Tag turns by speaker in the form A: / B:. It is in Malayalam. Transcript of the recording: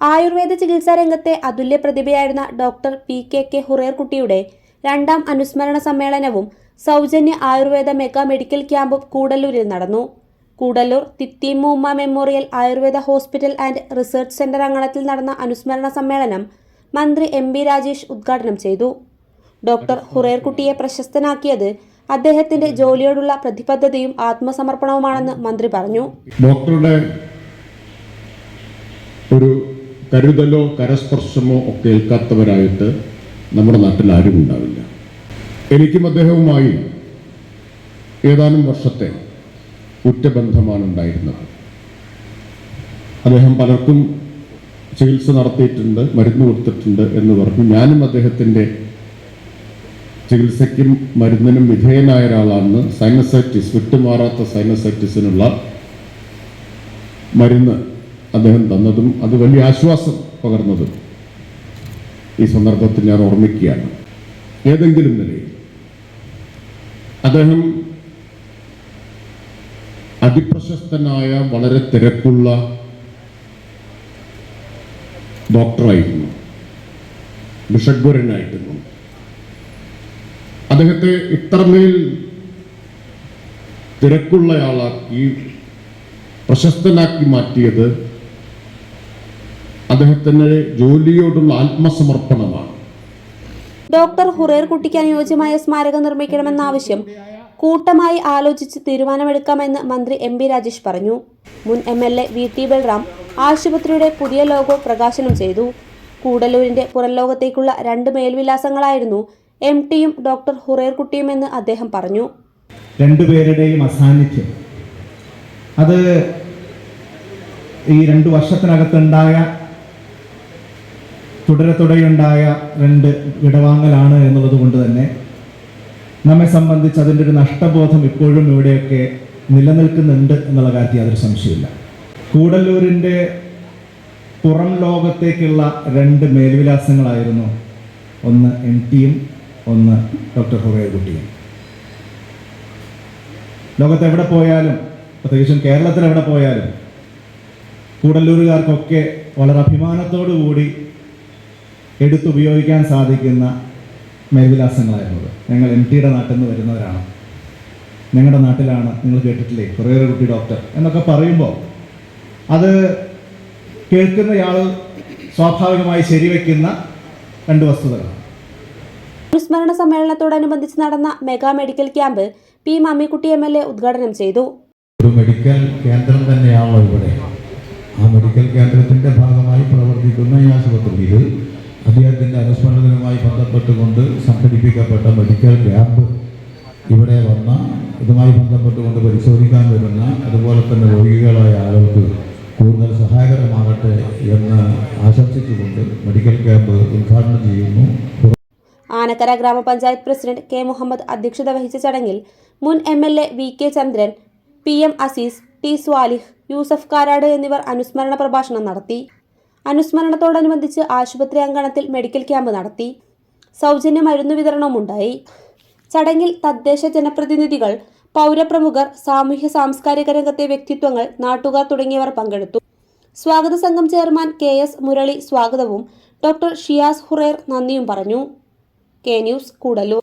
A: ആയുർവേദ ചികിത്സാ രംഗത്തെ അതുല്യ പ്രതിഭയായിരുന്ന ഡോക്ടർ പി കെ കെ ഹുറേർകുട്ടിയുടെ രണ്ടാം അനുസ്മരണ സമ്മേളനവും സൗജന്യ ആയുർവേദ മെഗാ മെഡിക്കൽ ക്യാമ്പും കൂടല്ലൂരിൽ നടന്നു. Koodallur Thithimumma memorial Ayurveda hospital and research centre അങ്കണത്തിൽ നടന്ന അനുസ്മരണ സമ്മേളനം മന്ത്രി എം ബി രാജേഷ് ഉദ്ഘാടനം ചെയ്തു. ഡോക്ടർ ഹുറേർകുട്ടിയെ പ്രശസ്തനാക്കിയത് അദ്ദേഹത്തിന്റെ ജോലിയോടുള്ള പ്രതിബദ്ധതയും ആത്മസമർപ്പണവുമാണെന്ന് മന്ത്രി പറഞ്ഞു.
B: ഡോക്ടറുടെ ഒരു കരുതലോ കരസ്പർശമോ ഒക്കെ ഏൽക്കാത്തവരായിട്ട് നമ്മുടെ നാട്ടിൽ ആരും ഉണ്ടാവില്ല. എനിക്കും അദ്ദേഹവുമായി ഏതാനും വർഷത്തെ ഉറ്റബന്ധമാണ് ഉണ്ടായിരുന്നത് അദ്ദേഹം പലർക്കും ചികിത്സ നടത്തിയിട്ടുണ്ട് മരുന്ന് കൊടുത്തിട്ടുണ്ട് എന്ന് പറഞ്ഞു. ഞാനും അദ്ദേഹത്തിന്റെ ചികിത്സയ്ക്കും മരുന്നിനും വിധേയനായ ഒരാളാണ് സൈനസൈറ്റിസ് വിട്ടുമാറാത്ത സൈനസൈറ്റിസിനുള്ള മരുന്ന് അദ്ദേഹം തന്നതും അത് വലിയ ആശ്വാസം പകർന്നതും ഈ സന്ദർഭത്തിൽ ഞാൻ ഓർമ്മിക്കുകയാണ്. ഏതെങ്കിലും നിലയിൽ അദ്ദേഹം അതിപ്രശസ്തനായ വളരെ തിരക്കുള്ള ഡോക്ടറായിരുന്നു. ബിഷഗ്വരനായിരുന്നു അദ്ദേഹത്തെ ഇത്രമേൽ തിരക്കുള്ളയാളാക്കി പ്രശസ്തനാക്കി മാറ്റിയത് അദ്ദേഹത്തിന് ജോലിയോടുള്ള ആത്മസമർപ്പണമാണ്.
A: ഡോക്ടർ ഹുറേർ കുട്ടിക്ക് അനുയോജ്യമായ സ്മാരകം നിർമ്മിക്കണമെന്ന ആവശ്യം കൂട്ടമായി ആലോചിച്ച് തീരുമാനമെടുക്കാമെന്ന് മന്ത്രി എം പി രാജേഷ് പറഞ്ഞു. മുൻ M L A V T Balram ആശുപത്രിയുടെ പുതിയ ലോഗോ പ്രകാശനം ചെയ്തു. കൂടല്ലൂരിന്റെ പുറംലോകത്തേക്കുള്ള രണ്ട് മേൽവിലാസങ്ങളായിരുന്നു എം ടിയും ഡോക്ടർ ഹുറേർ കുട്ടിയും എന്ന് അദ്ദേഹം പറഞ്ഞു.
C: രണ്ടുപേരുടെയും അസാന്നിധ്യം. അത് ഈ രണ്ടു വർഷത്തിനകത്തുണ്ടായ തുടരെ തുടരെയുണ്ടായ രണ്ട് വിടവാങ്ങലാണ് എന്നുള്ളത് കൊണ്ട് തന്നെ നമ്മെ സംബന്ധിച്ച് അതിന്റെ ഒരു നഷ്ടബോധം ഇപ്പോഴും ഇവിടെയൊക്കെ നിലനിൽക്കുന്നുണ്ട് എന്നുള്ള കാര്യത്തിൽ യാതൊരു സംശയമില്ല കൂടല്ലൂരിന്റെ പുറം ലോകത്തേക്കുള്ള രണ്ട് മേൽവിലാസങ്ങളായിരുന്നു ഒന്ന് എം ടിയും ഒന്ന് ഡോക്ടർ ഹുറേകുട്ടിയും. ലോകത്ത് എവിടെ പോയാലും പ്രത്യേകിച്ചും കേരളത്തിൽ എവിടെ പോയാലും കൂടല്ലൂരുകാർക്കൊക്കെ വളരെ അഭിമാനത്തോടു കൂടി എടുത്തുപയോഗിക്കാൻ സാധിക്കുന്ന മേൽവിലാസങ്ങളായിരുന്നത് ഞങ്ങൾ എം ടിയുടെ നാട്ടിൽ നിന്ന് വരുന്നവരാണ്. ഞങ്ങളുടെ നാട്ടിലാണ് നിങ്ങൾ കേട്ടിട്ടില്ലേ കുറേ കുട്ടി ഡോക്ടർ എന്നൊക്കെ പറയുമ്പോൾ അത് കേൾക്കുന്നയാൾ സ്വാഭാവികമായി ശരിവെക്കുന്ന രണ്ട് വസ്തുതകളാണ്.
A: അനുസ്മരണ സമ്മേളനത്തോടനുബന്ധിച്ച് നടന്ന mega medical camp P Mammikutty M L A ഉദ്ഘാടനം ചെയ്തു.
D: ഒരു മെഡിക്കൽ കേന്ദ്രം തന്നെയാണല്ലോ ഇവിടെ. ആ മെഡിക്കൽ കേന്ദ്രത്തിന്റെ ഭാഗമായി പ്രവർത്തിക്കുന്ന ഈ ആശുപത്രിയിൽ അദ്ദേഹത്തിന്റെ അനുസ്മരണവുമായി ബന്ധപ്പെട്ടുകൊണ്ട് സംഘടിപ്പിക്കപ്പെട്ട മെഡിക്കൽ ക്യാമ്പ് ഇവിടെ വന്ന ഇതുമായി ബന്ധപ്പെട്ടുകൊണ്ട് പരിശോധിക്കാൻ വരുന്ന അതുപോലെ തന്നെ രോഗികളായ ആളുകൾക്ക് കൂടുതൽ സഹായകരമാകട്ടെ എന്ന് ആശംസിച്ചുകൊണ്ട് മെഡിക്കൽ ക്യാമ്പ് ഉദ്ഘാടനം ചെയ്യുന്നു.
A: ആനക്കര ഗ്രാമപഞ്ചായത്ത് പ്രസിഡന്റ് കെ മുഹമ്മദ് അധ്യക്ഷത വഹിച്ച ചടങ്ങിൽ മുൻ M L A V K Chandran P M Aziz T Swalih Yusuf Karad എന്നിവർ അനുസ്മരണ പ്രഭാഷണം നടത്തി. അനുസ്മരണത്തോടനുബന്ധിച്ച് ആശുപത്രി അങ്കണത്തിൽ മെഡിക്കൽ ക്യാമ്പ് നടത്തി. സൗജന്യ മരുന്ന് വിതരണവും ഉണ്ടായി. ചടങ്ങിൽ തദ്ദേശ ജനപ്രതിനിധികൾ പൗരപ്രമുഖർ സാമൂഹ്യ സാംസ്കാരിക രംഗത്തെ വ്യക്തിത്വങ്ങൾ നാട്ടുകാർ തുടങ്ങിയവർ പങ്കെടുത്തു. സ്വാഗത സംഘം ചെയർമാൻ കെ എസ് മുരളി സ്വാഗതവും ഡോക്ടർ ഷിയാസ് ഹുറേർ നന്ദിയും പറഞ്ഞു. K news Koodallur.